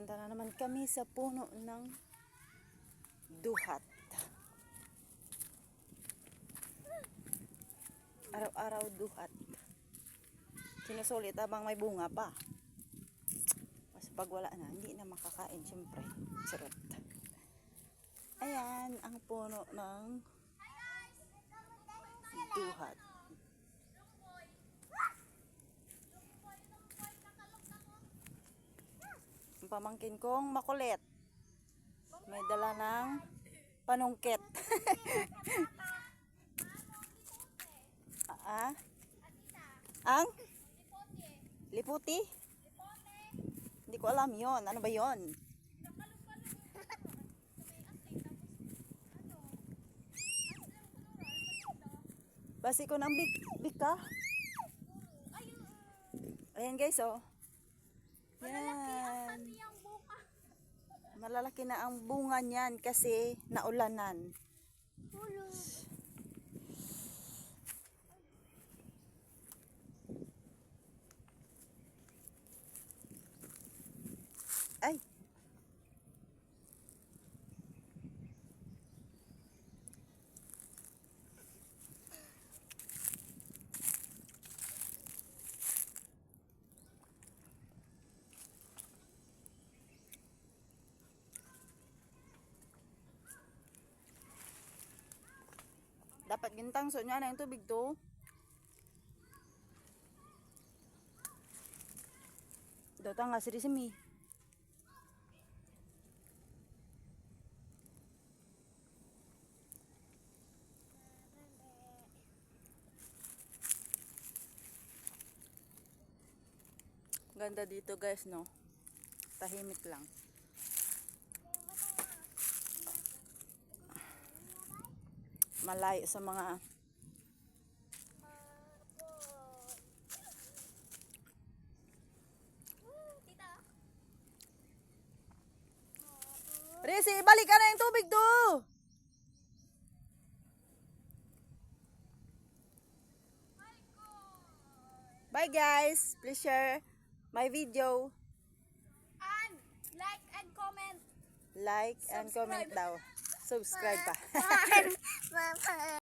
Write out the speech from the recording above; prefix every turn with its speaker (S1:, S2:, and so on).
S1: Pupunta na naman kami sa puno ng duhat. Araw-araw duhat. Sinusulit habang may bunga pa. Mas pag wala na, hindi na makakain, syempre. Charot. Ayan, ang puno ng duhat. Ang pamangkin kong makulit. May dala ng panungkit. ah? Ang? Liputi? Hindi ko alam yon. Ano ba yon? Basi ko ng bika. Ayan guys, oh. Yan. Malalaki na ang bunga niyan kasi naulanan. Ay. Dapat gintang so niya na yung tubig to. Daw ta nga si Rizmi. Ganda dito guys no. Tahimik lang. Malayo sa mga Risi, balik ka na yung tubig do. Bye guys. Please share my video.
S2: And like and comment.
S1: Like and comment daw. Subscribe pa.